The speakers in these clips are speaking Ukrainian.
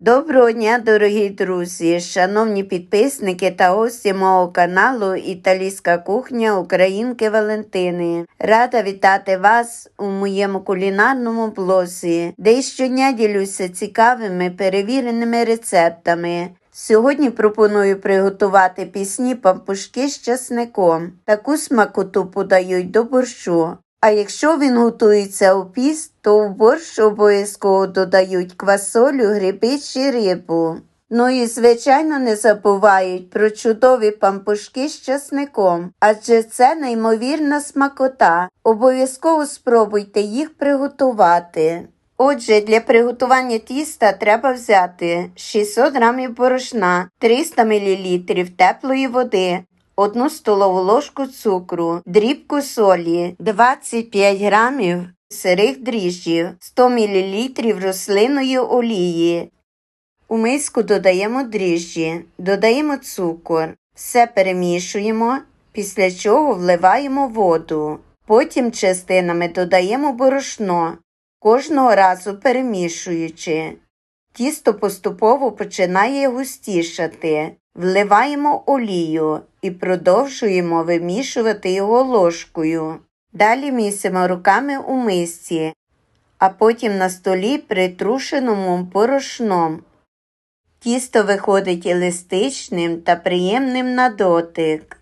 Доброго дня, дорогі друзі, шановні підписники та гості мого каналу Італійська кухня Українки Валентини. Рада вітати вас у моєму кулінарному блозі, де щодня ділюся цікавими перевіреними рецептами. Сьогодні пропоную приготувати пісні пампушки з часником. Таку смакоту подають до борщу. А якщо він готується у піст, то в борщ обов'язково додають квасолю, гриби чи рибу. Ну і, звичайно, не забувають про чудові пампушки з часником, адже це неймовірна смакота. Обов'язково спробуйте їх приготувати. Отже, для приготування тіста треба взяти 600 г борошна, 300 мл теплої води, 1 столову ложку цукру, дрібку солі, 25 грамів сирих дріжджів, 100 мл рослинної олії. У миску додаємо дріжджі, додаємо цукор, все перемішуємо, після чого вливаємо воду. Потім частинами додаємо борошно, кожного разу перемішуючи. Тісто поступово починає густішати. Вливаємо олію і продовжуємо вимішувати його ложкою. Далі місимо руками у мисці, а потім на столі притрушеному борошном. Тісто виходить еластичним та приємним на дотик.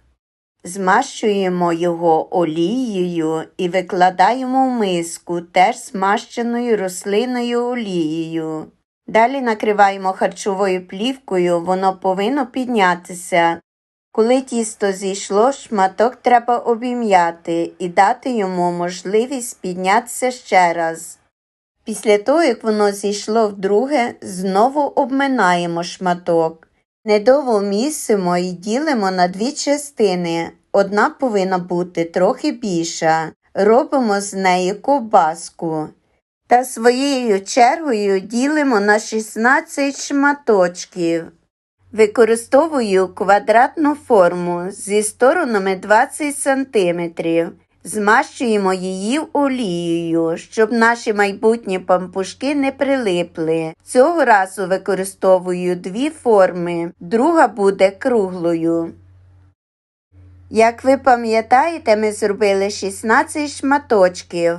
Змащуємо його олією і викладаємо в миску, теж змащеною рослинною олією. Далі накриваємо харчовою плівкою, воно повинно піднятися. Коли тісто зійшло, шматок треба обім'яти і дати йому можливість піднятися ще раз. Після того, як воно зійшло вдруге, знову обминаємо шматок. Недовго місимо і ділимо на дві частини. Одна повинна бути трохи більша. Робимо з неї ковбаску. Та своєю чергою ділимо на 16 шматочків. Використовую квадратну форму зі сторонами 20 см. Змащуємо її олією, щоб наші майбутні пампушки не прилипли. Цього разу використовую дві форми, друга буде круглою. Як ви пам'ятаєте, ми зробили 16 шматочків.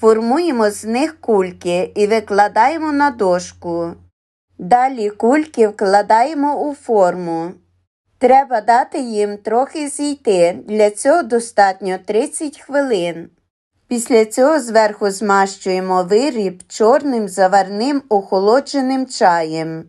Формуємо з них кульки і викладаємо на дошку. Далі кульки вкладаємо у форму. Треба дати їм трохи зійти, для цього достатньо 30 хвилин. Після цього зверху змащуємо виріб чорним заварним охолодженим чаєм.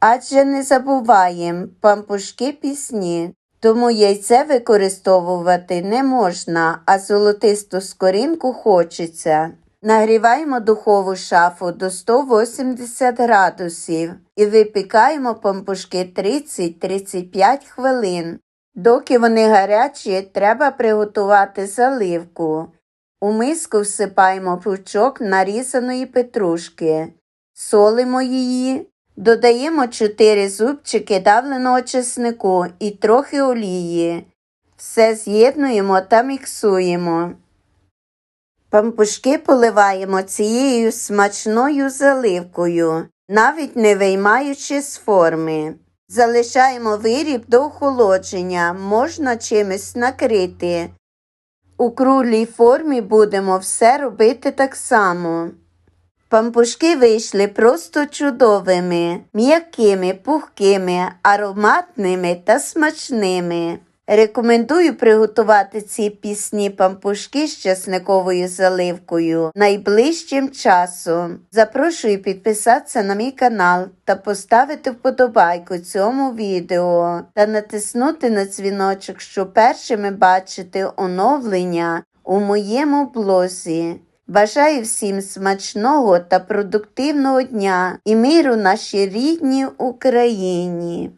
Адже не забуваємо пампушки пісні, тому яйце використовувати не можна, а золотисту скоринку хочеться. Нагріваємо духову шафу до 180 градусів і випікаємо пампушки 30-35 хвилин. Доки вони гарячі, треба приготувати заливку. У миску всипаємо пучок нарізаної петрушки, солимо її, додаємо 4 зубчики давленого чеснику і трохи олії. Все з'єднуємо та міксуємо. Пампушки поливаємо цією смачною заливкою, навіть не виймаючи з форми. Залишаємо виріб до охолодження, можна чимось накрити. У круглій формі будемо все робити так само. Пампушки вийшли просто чудовими, м'якими, пухкими, ароматними та смачними. Рекомендую приготувати ці пісні пампушки з часниковою заливкою найближчим часом. Запрошую підписатися на мій канал та поставити вподобайку цьому відео та натиснути на дзвіночок, щоб першими бачити оновлення у моєму блозі. Бажаю всім смачного та продуктивного дня і миру нашій рідній Україні.